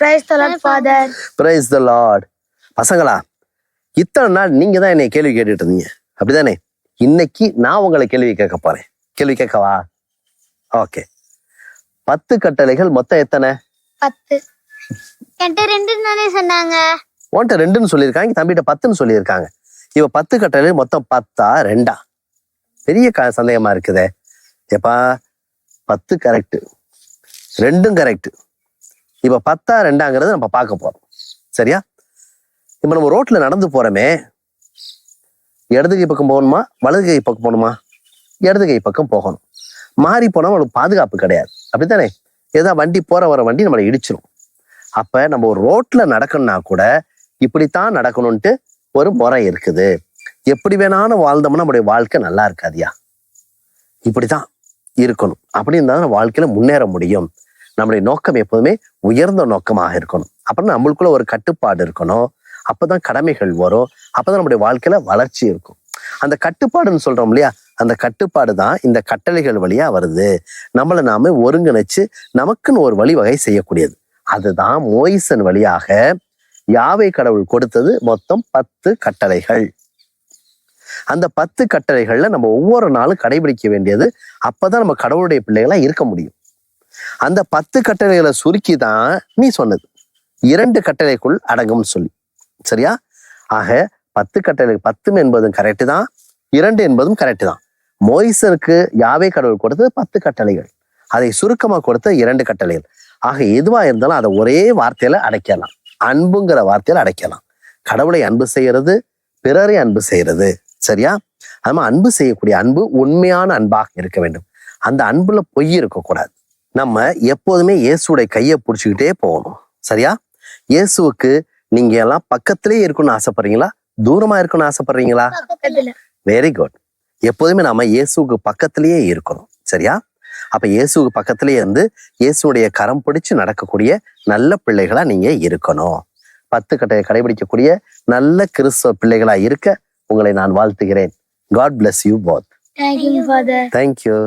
Praise the Lord, Father. Praise the lord பசங்களா இத்தனை நாள் நீங்க தான் என்னை கேள்வி கேட்டுட்டு இருந்தீங்க. அப்படிதானே? இன்னைக்கு நான் உங்களை கேள்வி கேட்க போறேன். கேள்வி கேட்கவா? ஓகே பத்து கட்டளைகள் மொத்தம் எத்தனை? பத்து. என்கிட்ட ரெண்டு தானே சொன்னாங்க. உன்கிட்ட ரெண்டுன்னு சொல்லியிருக்காங்க. தம்பிகிட்ட பத்துன்னு சொல்லியிருக்காங்க. இவ பத்து கட்டளை மொத்தம் பத்தா ரெண்டா? பெரிய க சந்தேகமா இருக்குதே. எப்பா பத்து கரெக்ட் ரெண்டும் கரெக்ட் இப்ப பத்தா ரெண்டாங்கிறது நம்ம பார்க்க போறோம். சரியா? இப்ப நம்ம ரோட்ல நடந்து போறோமே இடது கை பக்கம் போகணுமா வலது கை பக்கம் போகணுமா? இடது கை பக்கம் போகணும். மாறி போனா நம்மளுக்கு பாதுகாப்பு கிடையாது. அப்படித்தானே? ஏதோ வண்டி போற வர வண்டி நம்மளை இடிச்சிடும் அப்ப நம்ம ஒரு ரோட்ல நடக்கணும்னா கூட இப்படித்தான் நடக்கணும்ட்டு ஒரு முறை இருக்குது. எப்படி வேணாலும் வாழ்ந்தோம்னா நம்முடைய வாழ்க்கை நல்லா இருக்காதியா இப்படித்தான் இருக்கணும். அப்படி இருந்தா தான் வாழ்க்கையில முன்னேற முடியும். நம்முடைய நோக்கம் எப்போதுமே உயர்ந்த நோக்கமாக இருக்கணும். அப்புறம் நம்மளுக்குள்ள ஒரு கட்டுப்பாடு இருக்கணும். அப்பதான் கடமைகள் வரும். அப்பதான் நம்முடைய வாழ்க்கையில வளர்ச்சி இருக்கும். அந்த கட்டுப்பாடுன்னு சொல்றோம் இல்லையா? அந்த கட்டுப்பாடு தான் இந்த கட்டளைகள் வழியா வருது. நம்மளை நாம ஒருங்கிணைச்சு நமக்குன்னு ஒரு வழிவகை செய்யக்கூடியது. அதுதான் மோயிசன் வழியாக யாவை கடவுள் கொடுத்தது மொத்தம் பத்து கட்டளைகள். அந்த பத்து கட்டளைகள்ல நம்ம ஒவ்வொரு நாளும் கடைபிடிக்க வேண்டியது அப்பதான் நம்ம கடவுளுடைய பிள்ளைகளா இருக்க முடியும். அந்த பத்து கட்டளைகளை சுருக்கி தான் நீ சொன்னது. இரண்டு கட்டளைக்குள் அடங்கும்னு சொல்லி. சரியா? ஆக பத்து கட்டளை பத்து என்பதும் கரெக்டு தான் இரண்டு என்பதும் கரெக்டு தான். மோய்சருக்கு யாவே கடவுள் கொடுத்தது? பத்து கட்டளைகள். அதை சுருக்கமா கொடுத்த இரண்டு கட்டளைகள். ஆக எதுவா இருந்தாலும் அதை ஒரே வார்த்தையில அடைக்கலாம். அன்புங்கிற வார்த்தையில அடைக்கலாம். கடவுளை அன்பு செய்யறது பிறரை அன்பு செய்யறது. சரியா? அது அன்பு செய்யக்கூடிய அன்பு உண்மையான அன்பாக இருக்க வேண்டும். அந்த அன்புல பொய் இருக்கக்கூடாது. நம்ம எப்போதுமே இயேசுடைய கையை பிடிச்சிக்கிட்டே போகணும். சரியா? இயேசுவுக்கு நீங்க எல்லாம் பக்கத்திலேயே இருக்கணும்னு ஆசைப்படுறீங்களா? தூரமா இருக்கணும்னு ஆசைப்படுறீங்களா? பக்கத்துல. வெரி குட் எப்போதுமே நாம இயேசுவுக்கு பக்கத்திலேயே இருக்கணும். சரியா? அப்ப இயேசுவுக்கு பக்கத்திலேயே இருந்து இயேசுடைய கரம் பிடிச்சு நடக்கக்கூடிய நல்ல பிள்ளைகளா நீங்க இருக்கணும். பத்து கட்டையை கடைபிடிக்கக்கூடிய நல்ல கிறிஸ்தவ பிள்ளைகளா இருக்க உங்களை நான் வாழ்த்துகிறேன். God bless you both. Thank you, Father. Thank you